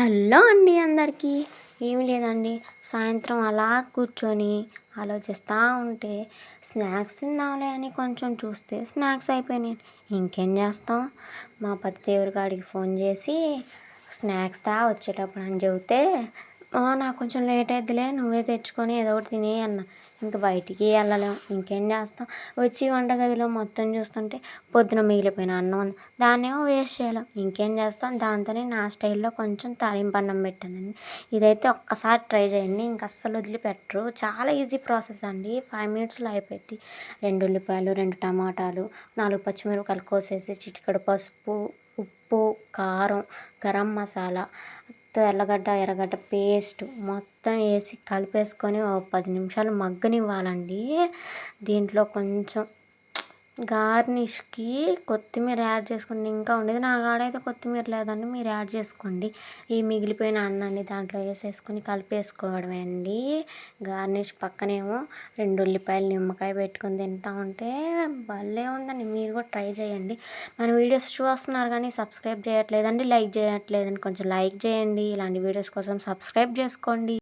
Hello అండి అందరికీ. ఏమి లేదండి. సాయంత్రం అలా కూర్చొని ఆలోచిస్తూ ఉంటే స్నాక్స్ తిందాంలే అని కొంచెం చూస్తే స్నాక్స్ అయిపోయినాయి. ఇంకేం చేస్తాం? మా పతిదేవురి కాడికి ఫోన్ చేసి స్నాక్స్ తా వచ్చేటప్పుడు అని చెబితే నాకు కొంచెం లేట్ అవుతుందిలే నువ్వే తెచ్చుకొని ఏదో ఒకటి తినే అన్న. ఇంక బయటికి వెళ్ళలేం ఇంకేం చేస్తాం? వచ్చి వంటగదిలో మొత్తం చూస్తుంటే పొద్దున మిగిలిపోయిన అన్నం దాన్నేమో వేస్ట్ చేయలేం. ఇంకేం చేస్తాం? దాంతోనే నా స్టైల్లో కొంచెం తాలింపు అన్నం పెట్టానండి. ఇదైతే ఒక్కసారి ట్రై చేయండి. ఇంక అస్సలు వదిలిపెట్టరు. చాలా ఈజీ ప్రాసెస్ అండి. ఫైవ్ మినిట్స్లో అయిపోద్ది. రెండు ఉల్లిపాయలు రెండు టమాటాలు నాలుగు పచ్చిమిరపకాయలు కోసేసి చిటికడు పసుపు ఉప్పు కారం గరం మసాలా మొత్తం ఎర్రగడ్డ పేస్ట్ మొత్తం వేసి కలిపేసుకొని ఓ పది నిమిషాలు మగ్గనివ్వాలండి. దీంట్లో కొంచెం గార్నిష్కి కొత్తిమీర యాడ్ చేసుకుంటే ఇంకా ఉండేది నా కాడైతే కొత్తిమీర లేదండి. మీరు యాడ్ చేసుకోండి. ఈ మిగిలిపోయిన అన్నాన్ని దాంట్లో వేసేసుకొని కలిపేసుకోవడమే అండి. గార్నిష్ పక్కనేమో రెండు ఉల్లిపాయలు నిమ్మకాయ పెట్టుకొని తింటా ఉంటే భలే ఉందండి. మీరు కూడా ట్రై చేయండి. మన వీడియోస్ చూస్తున్నారు కానీ సబ్స్క్రైబ్ చేయట్లేదండి లైక్ చేయట్లేదండి. కొంచెం లైక్ చేయండి. ఇలాంటి వీడియోస్ కోసం సబ్స్క్రైబ్ చేసుకోండి.